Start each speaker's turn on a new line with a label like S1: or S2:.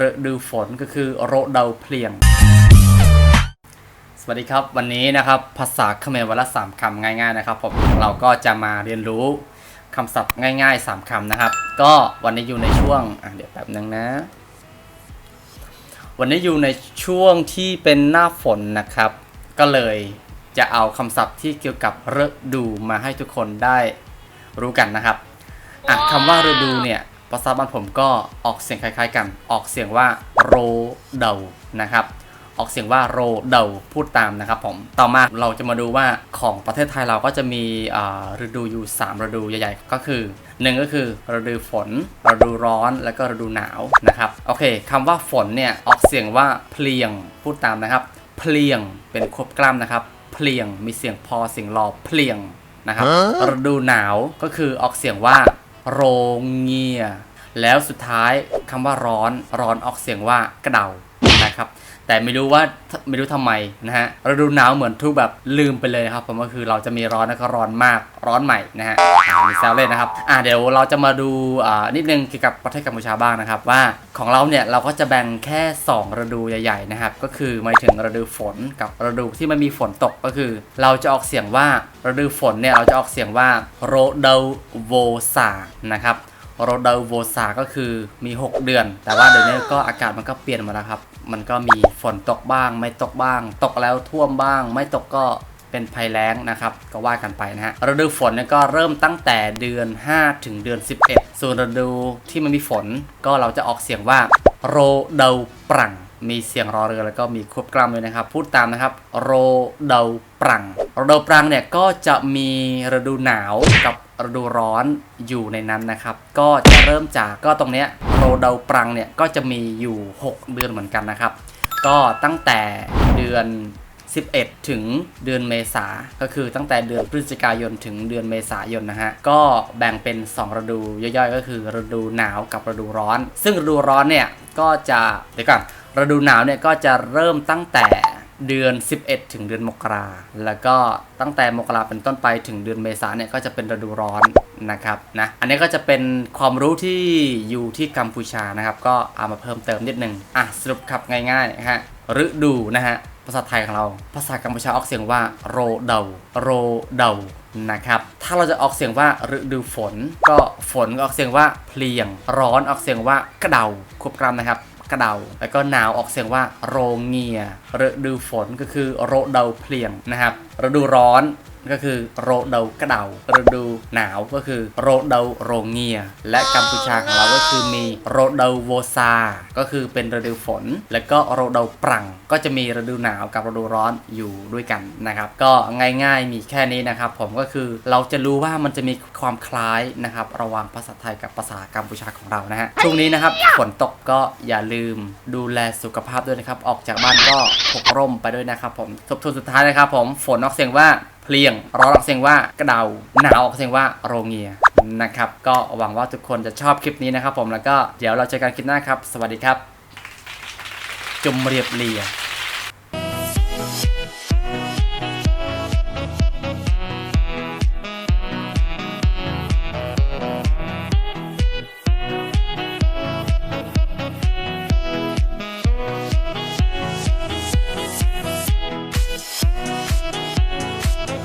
S1: ฤดูฝนก็คือโรเดาเพลียง สวัสดีครับวันนี้นะครับภาษาเขมรวันละสามคำง่ายๆนะครับผมเราก็จะมาเรียนรู้คำศัพท์ง่ายๆ 3คำนะครับ ก็วันนี้อยู่ในช่วงเดี๋ยวแป๊บนึงนะ วันนี้อยู่ในช่วงที่เป็นหน้าฝนนะครับ ก็เลยจะเอาคำศัพท์ที่เกี่ยวกับฤดูมาให้ทุกคนได้รู้กันนะครับอะคำว่าฤดูเนี่ย ภาษาบ้านผมก็ออกเสียงคล้ายๆกัน ออกเสียงว่าโรเดานะครับ ออกเสียงว่าโรเดาพูดตามนะครับผม ต่อมาเราจะมาดูว่าของประเทศไทยเราก็จะมีอ่าฤดูอยู่ 3 ฤดูใหญ่ๆ ก็คือ 1 ก็คือฤดูฝน ฤดูร้อน และก็ฤดูหนาวนะครับ โอเคคำว่าฝนเนี่ยออกเสียงว่าเพลียงพูดตามนะครับ เพลียงเป็นควบกล้ำนะครับ เพลียงมีเสียงพอเสียงรอเพลียงนะครับ ฤดูหนาวก็คือออกเสียงว่า โรงเงียแล้วสุดท้ายคำว่าร้อนร้อนออกเสียงว่ากระเดา นะครับ แต่ไม่รู้ว่าไม่รู้ทำไมนะฮะฤดูหนาวเหมือนทุกแบบลืมไปเลยนะครับผมก็คือเราจะมีร้อนแล้วก็ร้อนมากร้อนใหม่นะฮะมีแซวเล่นนะครับอ่าเดี๋ยวเราจะมาดูอ่านิดนึงเกี่ยวกับประเทศกัมพูชาบ้างนะครับ ว่าของเราเนี่ยเราก็จะแบ่งแค่ 2 ฤดูใหญ่ๆนะครับก็คือหมายถึงฤดูฝนกับฤดูที่ไม่มีฝนตกก็คือ เราจะออกเสียงว่าฤดูฝนเนี่ยเราจะออกเสียงว่าโรเดโวซานะครับ โรเดลโวซาก็คือมี 6 เดือน แต่ว่าเดี๋ยวนี้ก็อากาศมันก็เปลี่ยนมาแล้วครับ มันก็มีฝนตกบ้าง ไม่ตกบ้าง ตกแล้วท่วมบ้าง ไม่ตกก็เป็นภัยแล้งนะครับ ก็ว่ากันไปนะฮะฤดูฝนเนี่ยก็เริ่มตั้งแต่เดือน 5 ถึงเดือน 11 ส่วนฤดูที่มันมีฝนก็เราจะออกเสียงว่าโรเดลปรัง มีเสียงรอเรือแล้วก็มีควบกล้ำด้วยนะครับ พูดตามนะครับโรเดลปรังโรเดลปรังเนี่ยก็จะมีฤดูหนาวกับฤดูร้อนอยู่ในนั้นนะครับ ก็จะเริ่มจากก็ตรงเนี้ยโรเดลปรังเนี่ยก็จะมีอยู่ 6 เดือนเหมือนกันนะครับ ก็ตั้งแต่เดือน 11 ถึงเดือนเมษาก็คือตั้งแต่เดือนพฤศจิกายนถึงเดือนเมษายนนะฮะ ก็แบ่งเป็น 2 ฤดูย่อยๆ ก็คือฤดูหนาวกับฤดูร้อน ซึ่งฤดูร้อนเนี่ยก็จะเดี๋ยวก่อน ฤดูหนาวเนี่ยก็จะเริ่มตั้งแต่เดือน 11 ถึงเดือนมกราแล้วก็ตั้งแต่มกราเป็นต้นไปถึงเดือนเมษาเนี่ยก็จะเป็นฤดูร้อนนะครับนะอันนี้ก็จะเป็นความรู้ที่อยู่ที่กัมพูชานะครับ ก็เอามาเพิ่มเติมนิดนึงอะสรุปครับง่ายๆนะฮะฤดูนะฮะภาษาไทยของเรา ภาษากัมพูชาออกเสียงว่าโรเดาโรเดานะครับ ถ้าเราจะออกเสียงว่าฤดูฝน ก็ฝนก็ออกเสียงว่าเพลียง ร้อนออกเสียงว่ากระเดาควบกล้ำนะครับ กระเดา แล้วก็หนาวออกเสียงว่าโรงเงียฤดูฝนก็คือโรเดาเพลียงนะครับฤดูร้อน ก็คือโรเดากระเดาฤดูหนาวก็คือโรเดาโรงเงีย และกัมพูชาของเราก็คือมีโรเดาโวซา ก็คือเป็นฤดูฝน แล้วก็โรเดาปรัง ก็จะมีฤดูหนาวกับฤดูร้อนอยู่ด้วยกันนะครับ ก็ง่ายๆมีแค่นี้นะครับ ผมก็คือเราจะรู้ว่ามันจะมีความคล้ายนะครับ ระหว่างภาษาไทยกับภาษากัมพูชาของเรานะฮะช่วงนี้นะครับฝนตกก็อย่าลืมดูแลสุขภาพด้วยนะครับ ออกจากบ้านก็พกร่มไปด้วยนะครับผมทบทวนสุดท้ายนะครับ ผมฝนออกเสียงว่า เพลียงร้อนออกเสียงว่ากระเดาหนาวออกเสียงว่าโรงเงียนะครับ ก็หวังว่าทุกคนจะชอบคลิปนี้นะครับผมแล้วก็เดี๋ยวเราเจอกันคลิปหน้าครับ สวัสดีครับ จุมเรียบเรีย